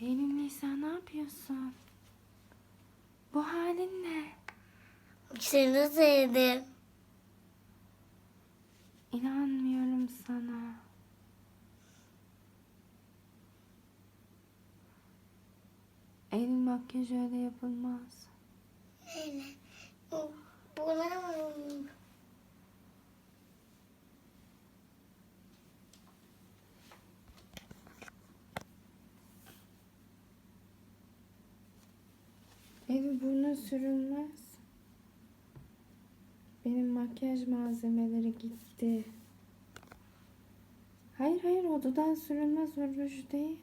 Eylül Nisa ne yapıyorsun? Bu halin ne? Seni sevdim. İnanmıyorum sana. Eylül makyaj öyle yapılmaz. Öyle. Buna Eylül burnun sürülmez. Benim makyaj malzemeleri gitti. Hayır hayır o dudan sürülmez o ruj değil.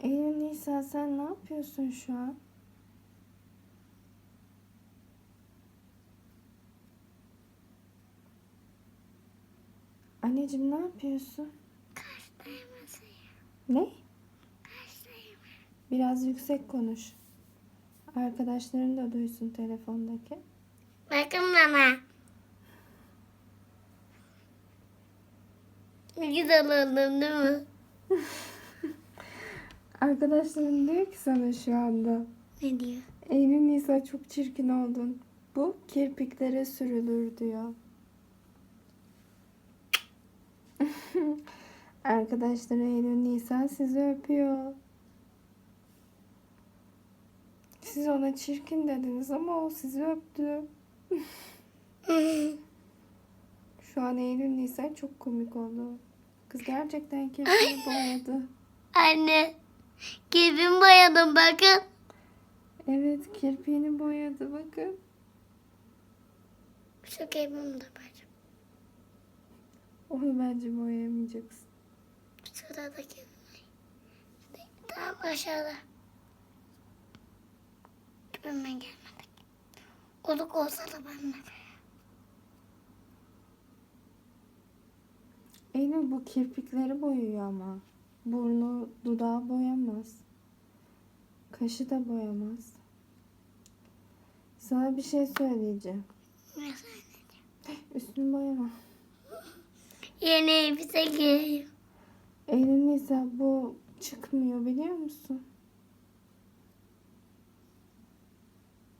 Eylül Nisa sen ne yapıyorsun şu an? Anneciğim ne yapıyorsun? Ne? Biraz yüksek konuş. Arkadaşların da duysun telefondaki. Bakın. Ne güzel oldum değil mi? Arkadaşların diyor ki sana şu anda. Ne diyor? Eylül Nisa çok çirkin oldun. Bu kirpiklere sürülür diyor. Arkadaşlar Eylül Nisa sizi öpüyor. Siz ona çirkin dediniz ama o sizi öptü. Şu an Eylül Nisa çok komik oldu. Kız gerçekten kirpiğini boyadı. Anne. Keyfim boyadım bakın. Evet kirpiğini boyadı bakın. Şu keyfim de bacım. Onu bence boyayamayacaksın. Sıradaki. Tam aşağıda. Önüme gelmedik. Oluk olsa da ben de. Eylül bu kirpikleri boyuyor ama. Burnu, dudağı boyamaz. Kaşı da boyamaz. Sana bir şey söyleyeceğim. Neyse. Üstünü boyama. Yeni elbise giyiyorum. Nisa bu çıkmıyor biliyor musun?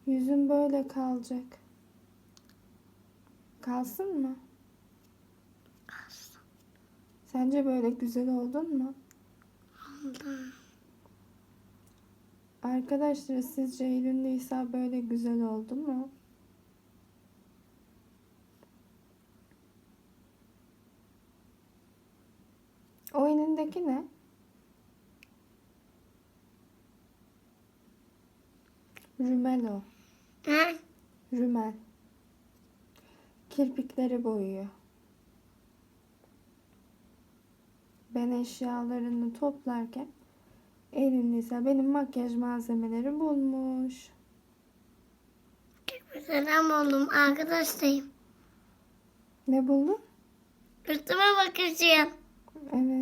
Yüzün böyle kalacak. Kalsın mı? Kalsın. Sence böyle güzel oldun mu? Oldu. Arkadaşlar sizce Eylül Nisa böyle güzel oldu mu? O elindeki ne? Rümel o. Ha? Rümel. Kirpikleri boyuyor. Ben eşyalarını toplarken Nisa benim makyaj malzemeleri bulmuş. Selam oldum. Arkadaşlayım. Ne buldun? Üstüme bakacağım. Evet.